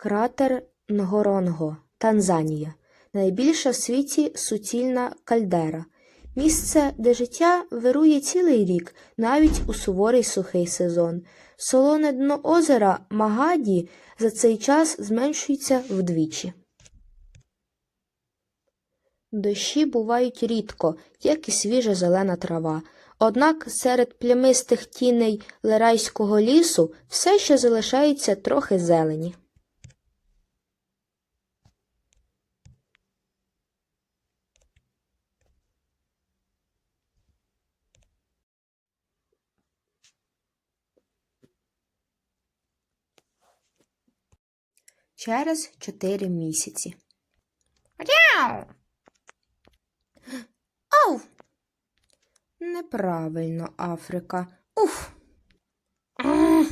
Кратер Нгоронго, Танзанія. Найбільша в світі суцільна кальдера. Місце, де життя вирує цілий рік, навіть у суворий сухий сезон. Солоне дно озера Магаді за цей час зменшується вдвічі. Дощі бувають рідко, як і свіжа зелена трава. Однак серед плямистих тіней лерайського лісу все ще залишається трохи зелені. Через чотири місяці. Ряу! Ау! Неправильно, Африка. Уф. Ах.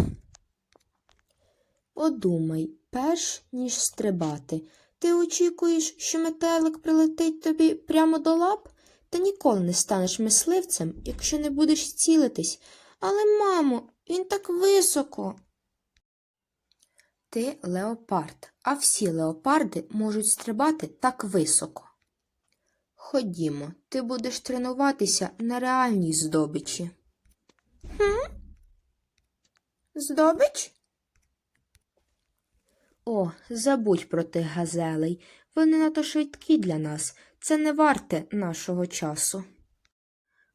Подумай, перш ніж стрибати, ти очікуєш, що метелик прилетить тобі прямо до лап? Ти ніколи не станеш мисливцем, якщо не будеш цілитись. Але, мамо, він так високо. Ти леопард, а всі леопарди можуть стрибати так високо. Ходімо, ти будеш тренуватися на реальній здобичі. Хм? Здобич? О, забудь про тих газелей. Вони надто швидкі для нас. Це не варте нашого часу.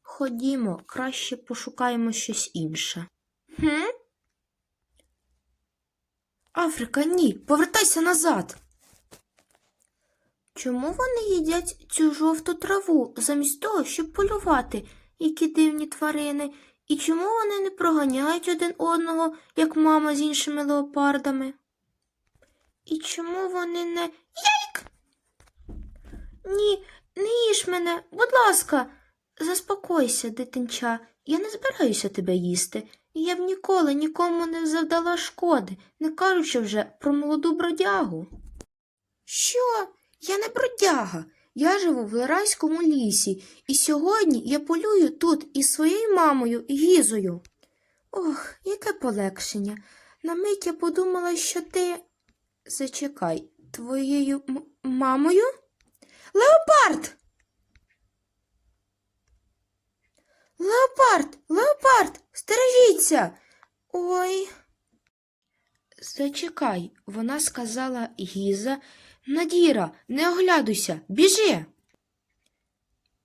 Ходімо, краще пошукаємо щось інше. Хм? Африка, ні, повертайся назад. Чому вони їдять цю жовту траву замість того, щоб полювати, які дивні тварини, і чому вони не проганяють один одного, як мама з іншими леопардами? І чому вони не. Яйк! Ні, не їж мене, будь ласка, заспокойся, дитинча, я не збираюся тебе їсти. Я б ніколи нікому не завдала шкоди, не кажучи вже про молоду бродягу. Що? Я не бродяга. Я живу в Лерайському лісі, і сьогодні я полюю тут із своєю мамою Гізою. Ох, яке полегшення. На мить я подумала, що ти. Зачекай, твоєю мамою? Леопард! Леопард! Стережіться! Ой. Зачекай, вона сказала Гіза. Надіра, не оглядуйся, біжи.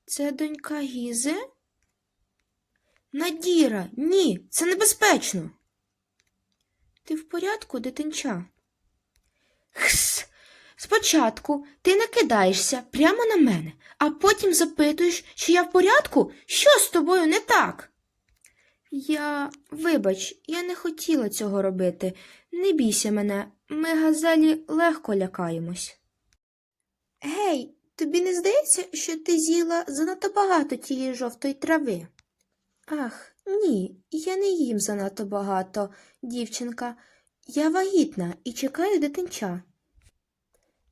Це донька Гізи? Надіра, ні, це небезпечно. Ти в порядку, дитинча? Хс. Спочатку ти накидаєшся прямо на мене, а потім запитуєш, чи я в порядку? Що з тобою не так? Я, вибач, я не хотіла цього робити. Не бійся мене, ми газелі легко лякаємось. Гей, тобі не здається, що ти з'їла занадто багато тієї жовтої трави? Ах, ні, я не їм занадто багато, дівчинка. Я вагітна і чекаю дитинча.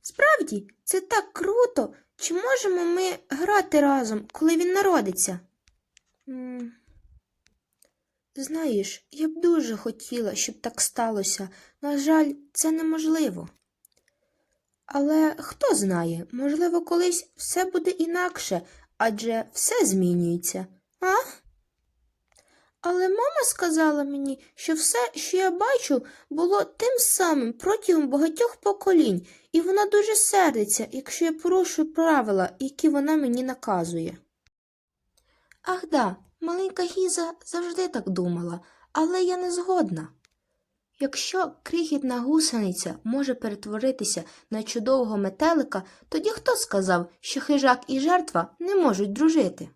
Справді, це так круто. Чи можемо ми грати разом, коли він народиться? Знаєш, я б дуже хотіла, щоб так сталося. На жаль, це неможливо. Але хто знає, можливо, колись все буде інакше, адже все змінюється. А? Але мама сказала мені, що все, що я бачу, було тим самим протягом багатьох поколінь, і вона дуже сердиться, якщо я порушую правила, які вона мені наказує. Ах да, маленька Гіза завжди так думала, але я не згодна. Якщо крихітна гусениця може перетворитися на чудового метелика, тоді хто сказав, що хижак і жертва не можуть дружити?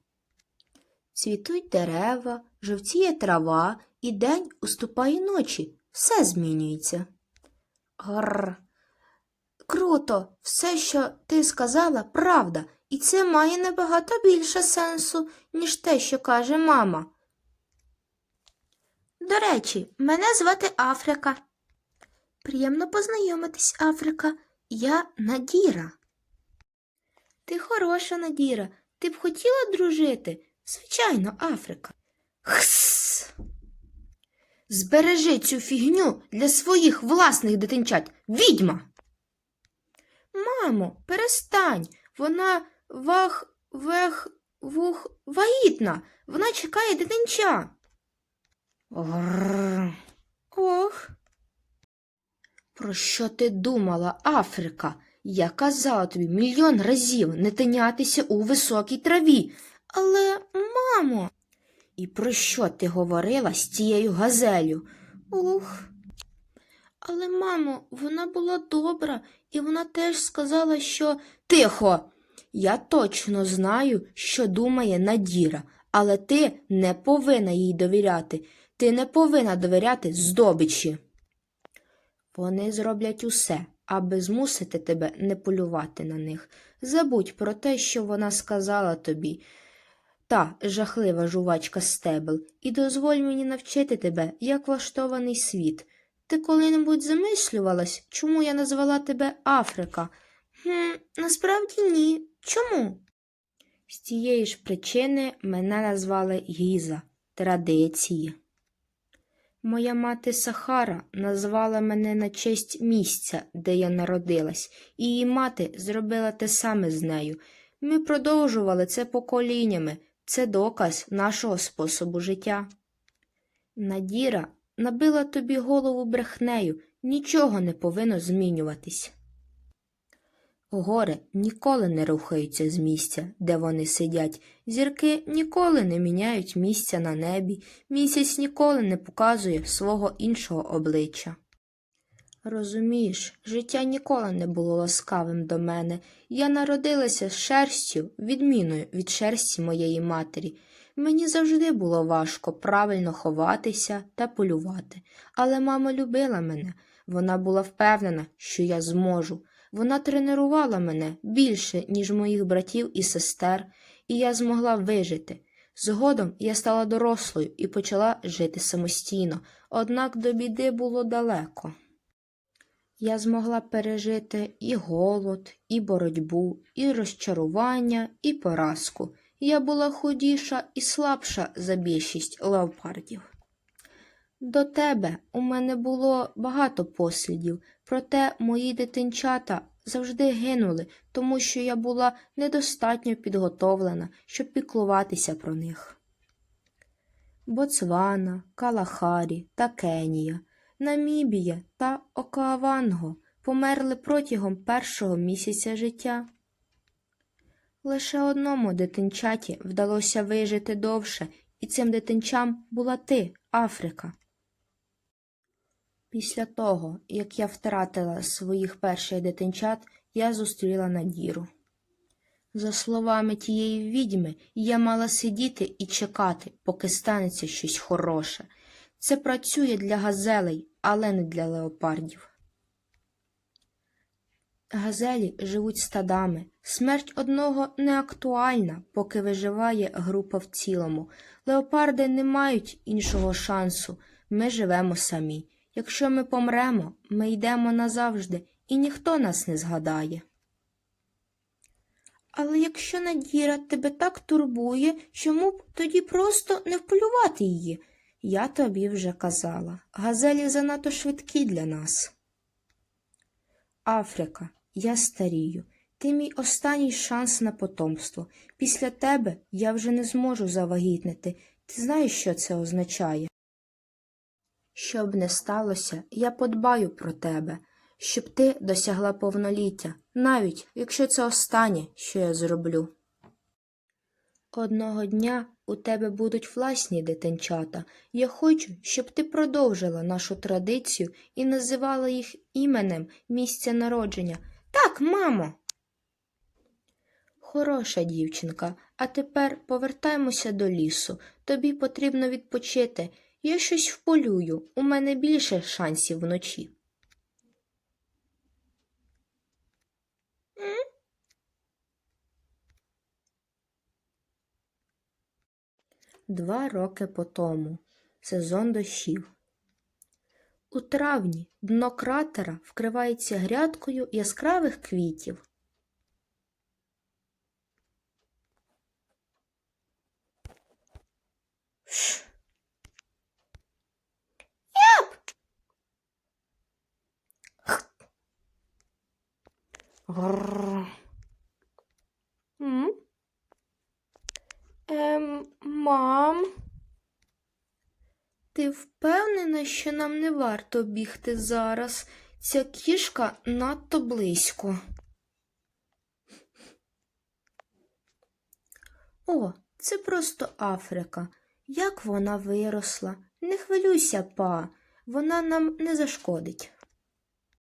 Цвітуть дерева, жовтіє трава, і день уступає ночі. Все змінюється. Грр. Круто, все, що ти сказала, правда, і це має набагато більше сенсу, ніж те, що каже мама. До речі, мене звати Африка. Приємно познайомитись, Африка. Я Надіра. Ти хороша, Надіра. Ти б хотіла дружити? Звичайно, Африка. Хс. Збережи цю фігню для своїх власних дитинчат. Відьма. Мамо, перестань. Вона вах, вех, вух, вагітна. Вона чекає дитинча. Грррр. Ох. Про що ти думала, Африка? Я казала тобі мільйон разів не тинятися у високій траві. Але, мамо. І про що ти говорила з тією газелю? Ух. Але, мамо, вона була добра, і вона теж сказала, що тихо. Я точно знаю, що думає Надіра, але ти не повинна їй довіряти. Ти не повинна довіряти здобичі. Вони зроблять усе, аби змусити тебе не полювати на них. Забудь про те, що вона сказала тобі. Та жахлива жувачка стебел, і дозволь мені навчити тебе, як влаштований світ. Ти коли-небудь замислювалась, чому я назвала тебе Африка? Хм, насправді ні. Чому? З тієї ж причини мене назвали Гіза традиції. Моя мати Сахара назвала мене на честь місця, де я народилась, і її мати зробила те саме з нею. Ми продовжували це поколіннями, це доказ нашого способу життя. Надіра набила тобі голову брехнею, нічого не повинно змінюватись. Гори ніколи не рухаються з місця, де вони сидять, зірки ніколи не міняють місця на небі, місяць ніколи не показує свого іншого обличчя. Розумієш, життя ніколи не було ласкавим до мене. Я народилася з шерстю, відміною від шерсті моєї матері. Мені завжди було важко правильно ховатися та полювати, але мама любила мене. Вона була впевнена, що я зможу. Вона тренувала мене більше, ніж моїх братів і сестер, і я змогла вижити. Згодом я стала дорослою і почала жити самостійно, однак до біди було далеко. Я змогла пережити і голод, і боротьбу, і розчарування, і поразку. Я була худіша і слабша за більшість леопардів. До тебе у мене було багато послідів, проте мої дитинчата завжди гинули, тому що я була недостатньо підготовлена, щоб піклуватися про них. Боцвана, Калахарі та Кенія, Намібія та Окааванго померли протягом першого місяця життя. Лише одному дитинчаті вдалося вижити довше, і цим дитинчам була ти, Африка. Після того, як я втратила своїх перших дитинчат, я зустріла Надіру. За словами тієї відьми, я мала сидіти і чекати, поки станеться щось хороше. Це працює для газелей, але не для леопардів. Газелі живуть стадами. Смерть одного не актуальна, поки виживає група в цілому. Леопарди не мають іншого шансу. Ми живемо самі. Якщо ми помремо, ми йдемо назавжди, і ніхто нас не згадає. Але якщо Надіра тебе так турбує, чому б тоді просто не вполювати її? Я тобі вже казала, газелі занадто швидкі для нас. Африка, я старію. Ти мій останній шанс на потомство. Після тебе я вже не зможу завагітнити. Ти знаєш, що це означає? Щоб не сталося, я подбаю про тебе, щоб ти досягла повноліття, навіть якщо це останнє, що я зроблю. Одного дня у тебе будуть власні дитинчата. Я хочу, щоб ти продовжила нашу традицію і називала їх іменем місця народження. Так, мамо. Хороша дівчинка, а тепер повертаймося до лісу. Тобі потрібно відпочити. Я щось вполюю, у мене більше шансів вночі. Два роки по тому. Сезон дощів. У травні дно кратера вкривається грядкою яскравих квітів. Грррр. М? Ем, мам. Ти впевнена, що нам не варто бігти зараз? Ця кішка надто близько. О, це просто Африка. Як вона виросла? Не хвилюйся, па, вона нам не зашкодить.